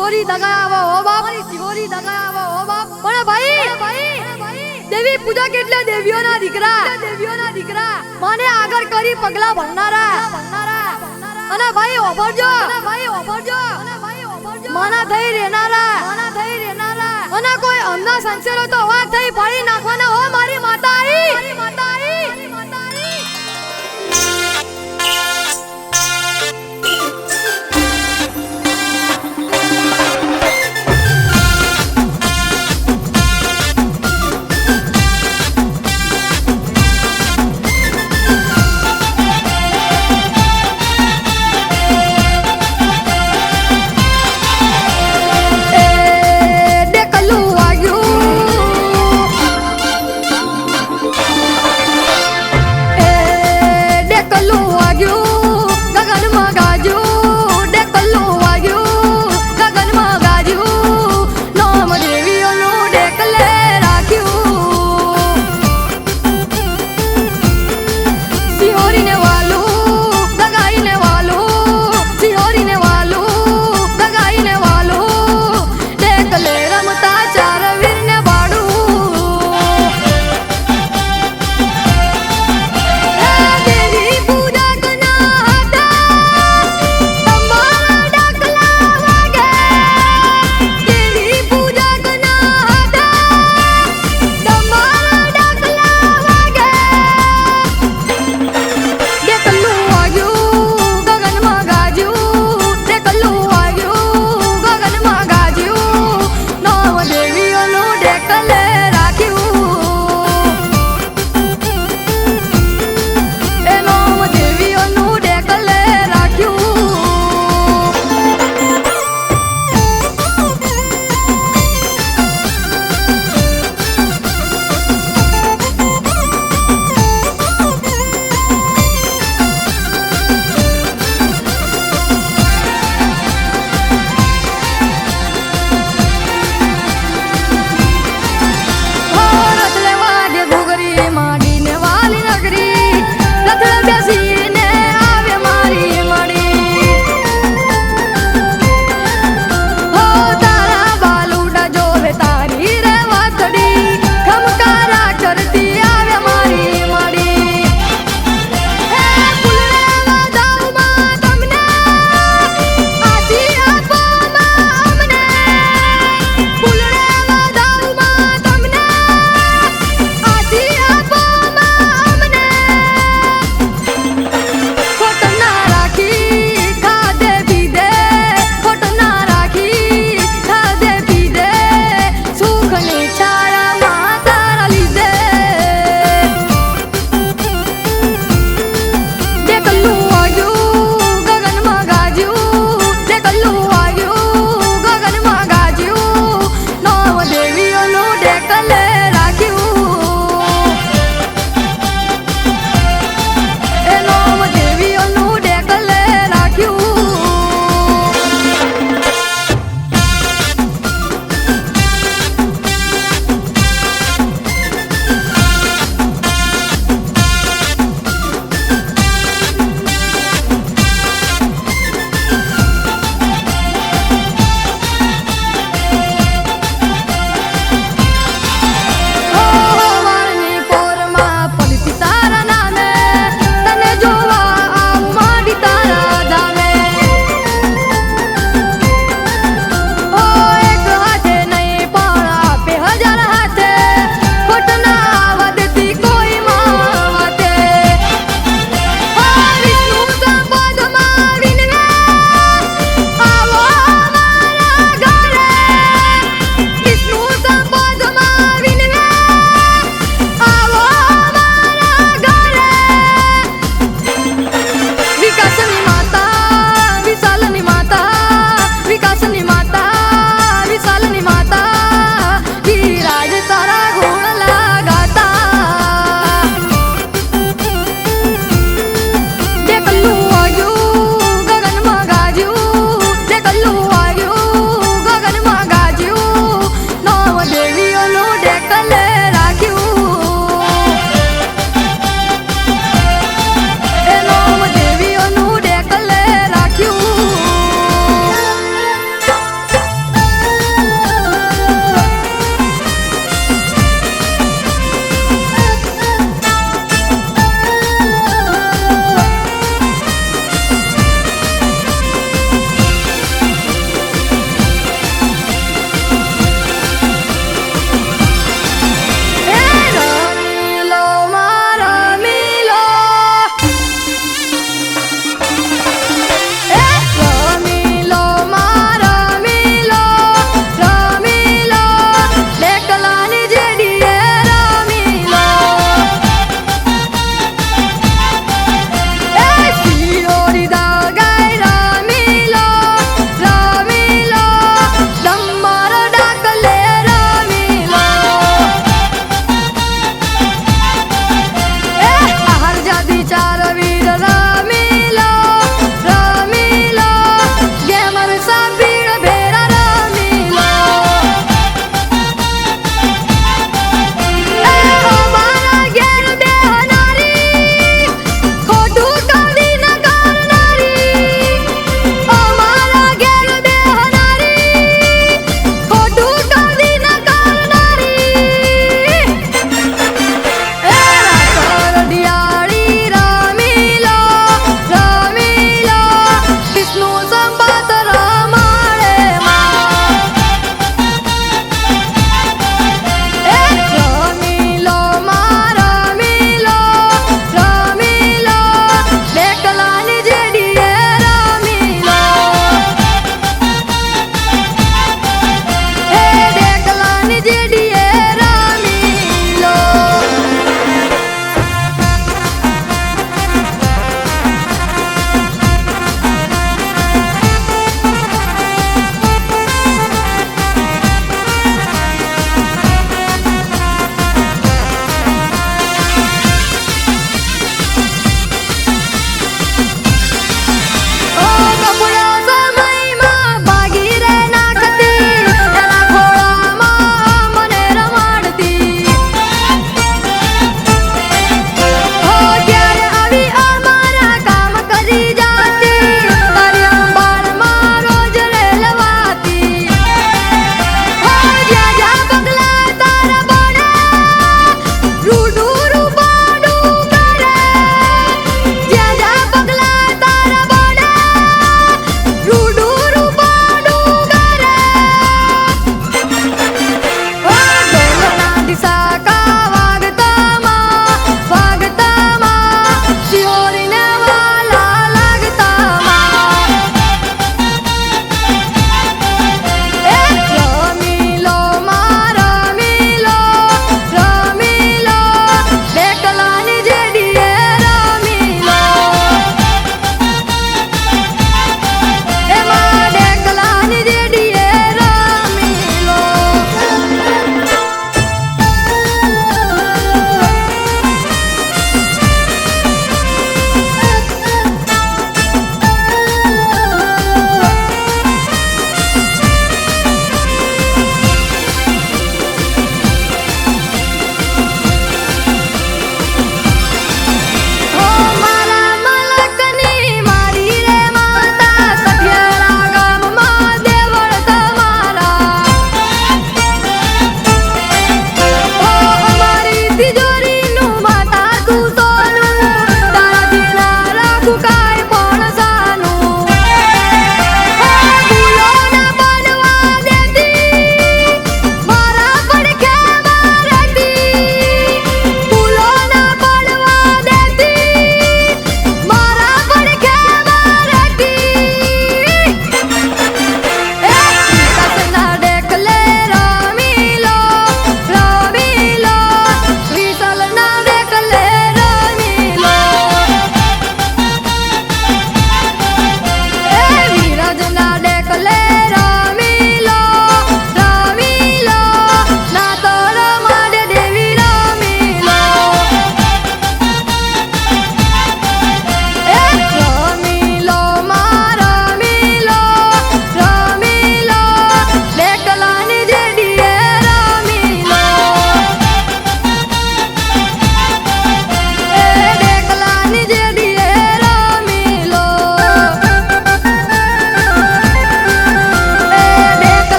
સિહોરી દગાયા હો બાપ મારી સિહોરી દગાયા હો બાપ પણ ભાઈ ભાઈ દેવી પૂજા કેટલે દેવીઓના દીકરા દેવીઓના દીકરા મને આગળ કરી પગલા ભરનારા અને ભાઈ ઓભરજો ભાઈ ઓભરજો મના થઈ રહેનારા મના થઈ રહેનારા અને કોઈ અમના સંશેરો તો વાત થઈ પડી